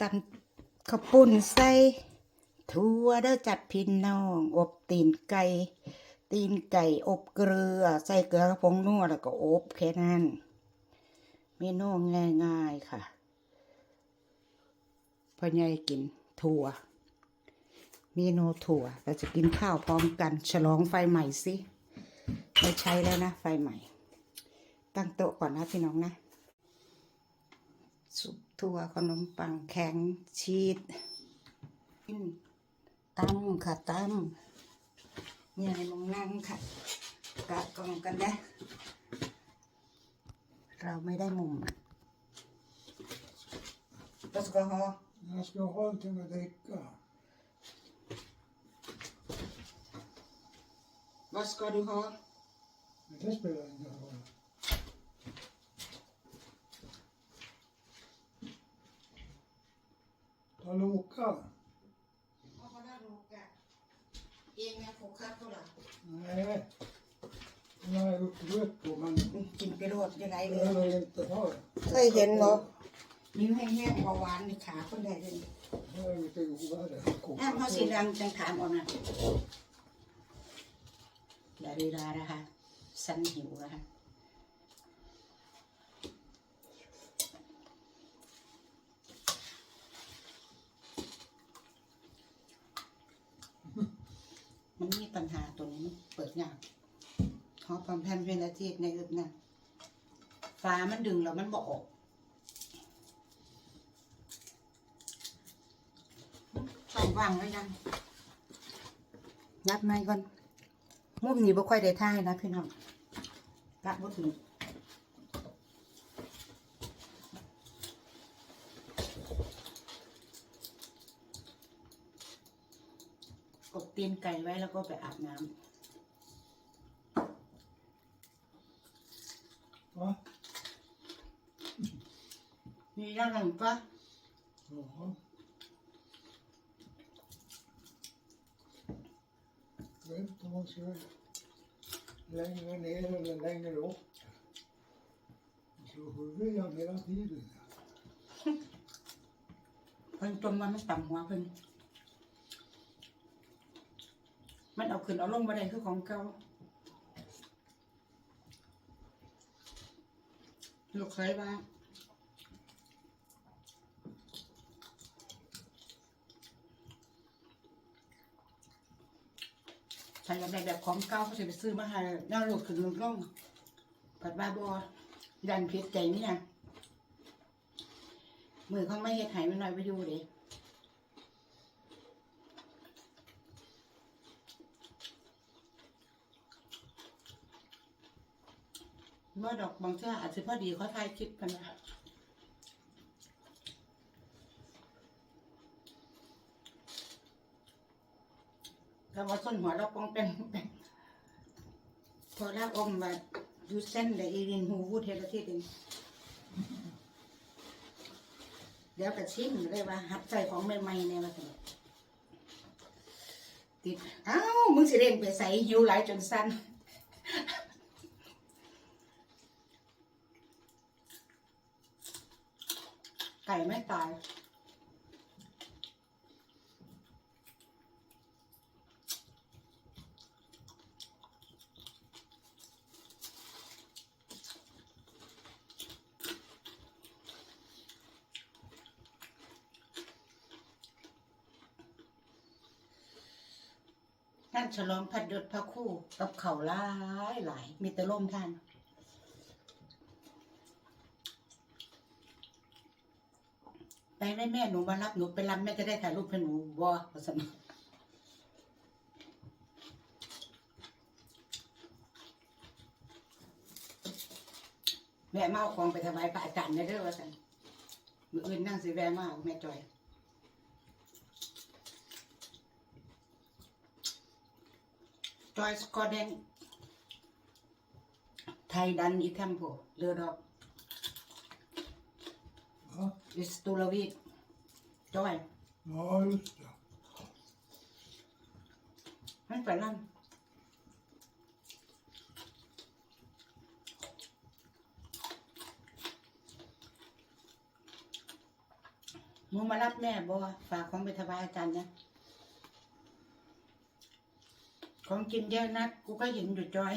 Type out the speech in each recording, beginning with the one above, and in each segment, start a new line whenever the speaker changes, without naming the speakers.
ตำข้าวปุ้นใส่ถั่วเด้อจัดพี่น้อง อบตีนไก่ ตีนไก่อบเกลือ ใส่เกลือกระพงนัวแล้วก็อบแค่นั้นเมนูง่ายๆค่ะพ่อใหญ่กินถั่วเมนูถั่วเราจะกินข้าวพร้อมกัน ฉลองไฟใหม่สิ ไม่ใช้แล้วนะ ไฟใหม่ ตั้งโต๊ะก่อนนะพี่น้องนะ สุปถั่วขนมปังแข็งชีสกินตำค่ะตำมีอะไรมองนั่งค่ะ กะกล่องกันนะ เราไม่ได้มุมแล้วก็ฮอ
Jag ska ha någonting att dricka.
Vad ska du ha?
Men det spelar ingen roll. Ta Loka.
Inga Coca-Cola.
Nej. Den har jag upplevt på men
กิ นไปโรดยังไง
jag
เลย
behöver inte ha det.
เคยเห็นเหรอนิ้วแห้งๆเบาหวานในขาคนใดเลย
Det är lite godare.
น้ำเขาสีดำจังถามเออกนะดาริดานะคะสันหิวนะคะมันมีปัญหาตรงนี้เปิดยากขอความแพนเป็นอาทิตย์ในอึบนะ ฟ้ามันดึงแล้วมันบอกออกช่องว่างไว้ยังยัดไม้ก่อนมุมนี้บ่ค่อยได้ท่ายนะพี่น้องกะบ่ถึงกดตีนไก่ไว้แล้วก็ไปอาบน้
Va? ำ
มีย่างหลังปะ
Jaha. Jag vet inte om man ska längre ner eller längre upp. Jag slår huvudet igen hela tiden.
เพิ่นจมมามันต่ำหัวเพิ่นมันเอาขึ้นเอาลงบ่ได้คือของเก่าลูกเคยว่า ถ้าอยากได้แบบของเก่าเขาจะไปซื้อมาให้น่าลูกขึ้นลูกลงผัดบาบอดันเพชรใจเนี่ยมือเขาไม่เฮ็ดหายไม่น้อยไปอยู่เด้เมื่อดอกบางเชื่ออาจจะพอดีเขาทายคลิปกันนะ ถ้าว่าส้นหัวเราปองเป็นเป็นพอแล้วอมมาดูเส้นเลยอีรินหูวูดเทละที่เองเดี๋ยวกระชิมเลยว่า หัดใจของใหม่ๆเนี่ยมาติดอ้าวมึงสิเร่งไปใส่หิวหลายจนสั้นไก่ไม่ตาย ลองพัดยศพระคู่กับเขาวหลายหลายมีแต่ล่มท่านไปแม่แม่หนูมารับหนูไปรับแม่จะได้ถ่ายรูปให้หนูวอสมแม่มาเอาของไปถวายพระอาจารย์ได้เด้อว่าสันมืออื่นนั่งสิแวะมาเอาแม่จอย จอยสกอเดนไทยดันอีเทมโพเรือดอก
Va?
อิสตูลวีจอย
Ja, just det.
มันไปลั่นหนูมารับแม่บ่ฝากของไปถวายอาจารย์นะ ของกินเยอะนัก กูก็เห็นอยู่จอย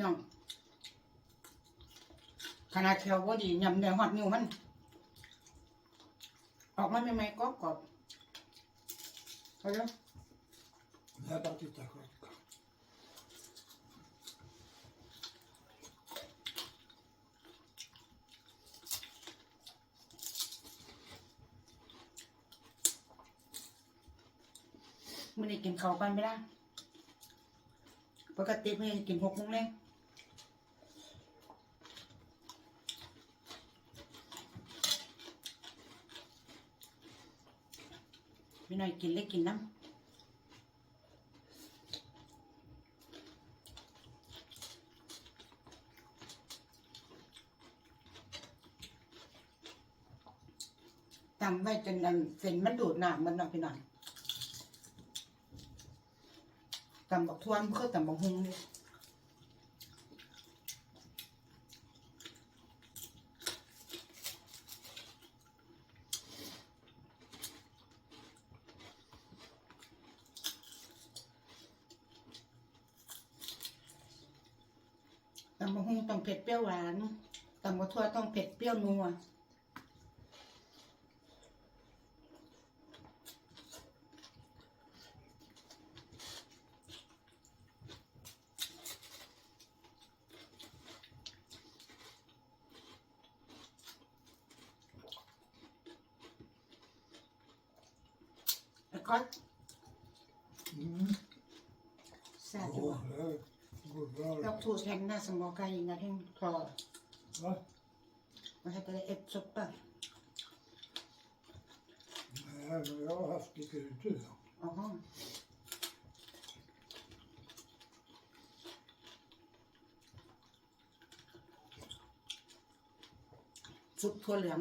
น้องขนาดเขียวว่าดียำเนื้อหอดนิ้วมัน ออกมาใหม่ๆก็กรอบเอาเด้อ
Det är bara
กินข้าวกันไม่ได้ปกติไมันจะกินหกโมงแรงไม่น้อยกินเล็กกินน้ำตำไว้จนเส้นมันดูดน้ำมันเนาะพี่น้อง ตำบักทวนคือตำบักฮุงเลยตำบักฮุงต้องเผ็ดเปรี้ยวหวานตำบักทั่วต้องเผ็ดเปรี้ยวนัว แล้วก็
Mm.
แซ่บจัง
Åh,
วะ
det går bra.
ดอกถูกแทงหน้าสมองไก่นะที่ คลอ
Va?
มันให้ได้เอ็ดซุปป่ะ
Nej, men jag har haft lite ute. då.
อ๋อซุปถั่วเหลือง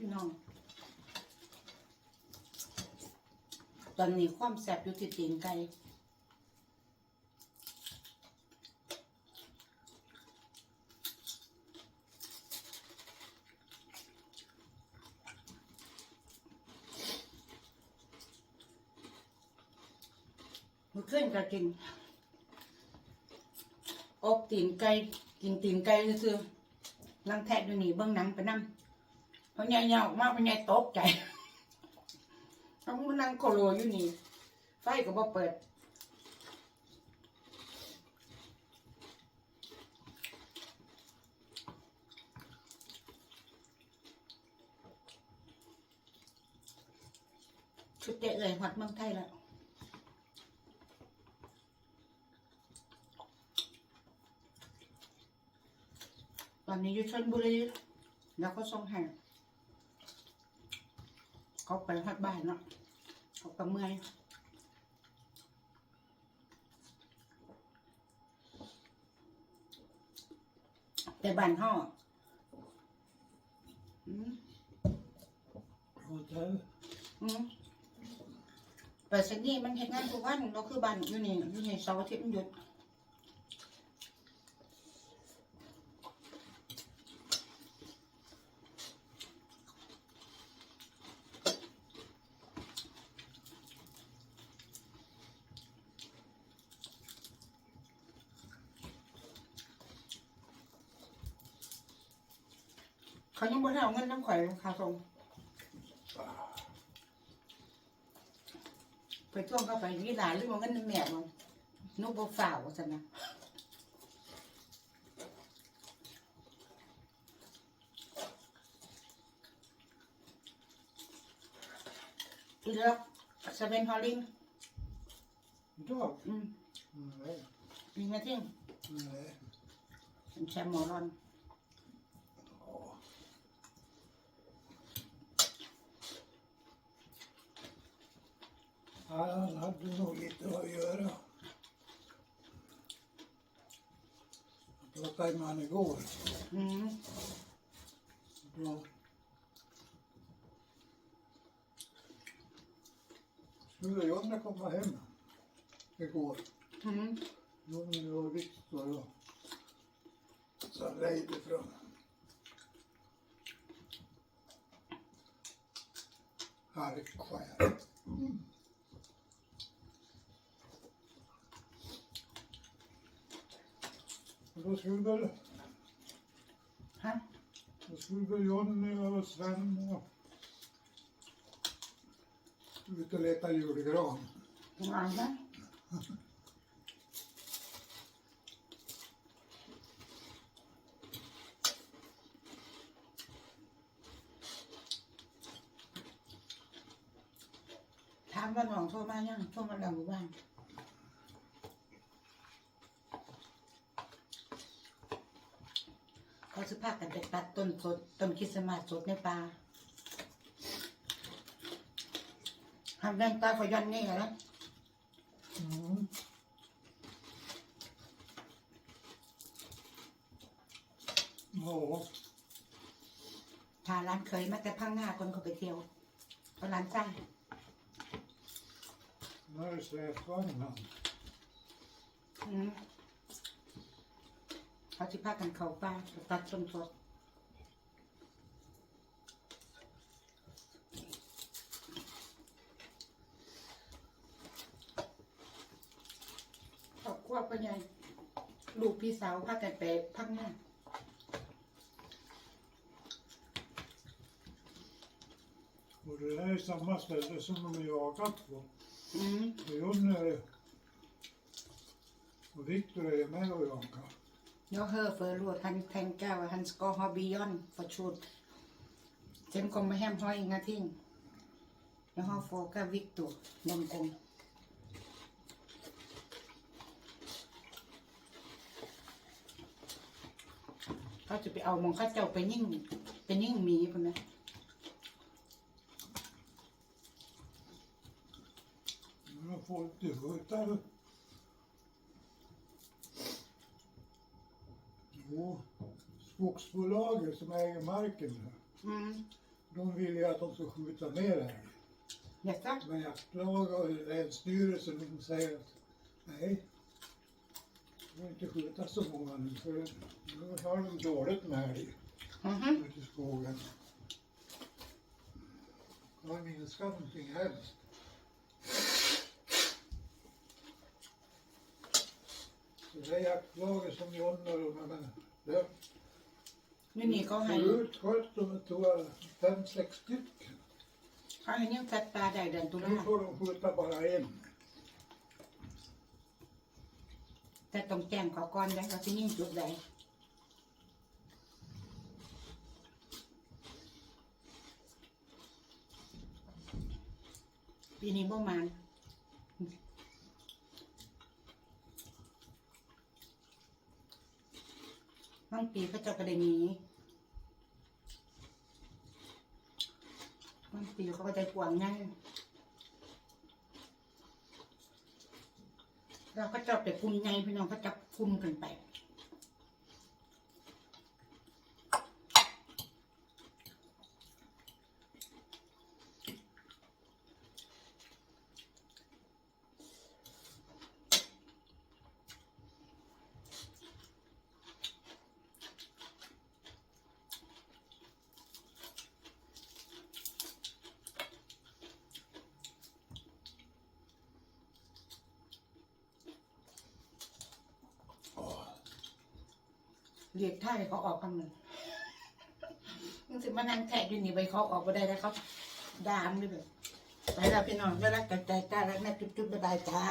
พี่น้อง ตอนนี้ความแซ่บอยู่ที่ตีนไก่มันขึ้นก็กินอบตีนไก่กินตีนไก่ซื่อลังแทะอยู่นี่เบื้องหนังไปนั่ง พราะใหญ่ๆออกมาเป็นใหญ่ตกใจต้องมานั่งโคโลอยู่นี่ ไฟก็บ่เปิดชุดเตะเลยหัดเมืองไทยแล้วตอนนี้อยู่ชนบุรีแล้วก็ส่งให้ เขาไปหัดบ้านเนาะเขาก็เมื่อยแต่บ้านห่ออืม
Hotell.
อืมแต่สันนี่มันเห็นงานทุกวันเราคือบ้านอยู่นี่อยู่นี่เสาร์อาทิตย์มันหยุด เขายังบ่ได้เอาเงินน้ำข่อยค่าส่งไปท่วงเข้าไปนี่หลานหรือว่าเงินน้ำแม่มันนุบบ่ฝ่าวซั่นนะเลือกสเปนฮอลลิง
Idag?
อืม
Nej.
ปีมาเที่ยง
Nej.
เป็นแชมป์หมอรอน Ja,
han hade nog lite att göra. Jag pratade med honom igår.
Mm.
Då skulle Johnny komma hem igår.
Mm.
Johnny och Viktor och så rejde från Harkskär. Mm. Då skulle väl
ฮะ
då skulle väl Jonny och Sven och ut och leta julgran.
งานนะถามว่าน้อ งโทรมายังโทรมาแล้วหรือบ้างเขาสิพากันไปตัดต้นสดต้นคริสต์มาสสดในป่าทำแรงตาขยันนี่เหรอ
Mm. Ja,
พาร้านเคยมาแต่พังงาคนเขาไปเที่ยวเอาร้านจ้าง
nu är det släpvagnen.
อืม เขาสิพากันเขาป่าไปตัดต้นสดครอบครัวเป็นไงลูกพี่สาวพากันไปพังงา
Och det här är samma ställe som de har jagat på.
อืม
Och Jonny är- och Viktor är med och jagar.
Jag hör förut han tänker att han ska ha beyond för shoot. Sen kommer hem har ingenting. Jag har frågat Victor någon gång. เขาจะไปเอามองเข้าเจ้าไปยิ่งไปยิ่งหมีพุ่นนะ
Nu har folk till skjutar. två skogsbolagen som äger marken.
Mm.
De vill ju att de ska skjuta
ner det här.
Men jaktlag och länsstyrelsen de säger att nej, de får inte skjuta så många nu för nu har de dåligt med älg
mm.
ute i skogen. Det har minskat någonting hemskt. Så det är jaktlaget som John och de men det
นี่นี่เขาให้
förut sköt de tror jag fem, sex stycken.
เขาให้ยิ่งสัตว์ตาได้เดือนตุลา
Nu får de skjuta bara en.
แต่ต้องแจ้งเขาก่อนได้ว่าที่ยิ่งจุดใดปีนี้บ่มาน บางปีก็เจะกระเด็นหนี้บางปีเขาก็จะกวางง่ายเราก็จะไปคุมไงพี่น้องก็จะคุมกันไป เรียกท่าให้เขาออกกันเลยมันสิมานั่งแทะอยู่นี่ไปเขาออกมาได้แล้วเขาดามด้วยแบบไปแล้วพี่น้องแล้วรักกันใจจ้าแล้วแม่จุ๊บๆบ๊ายบายจ้า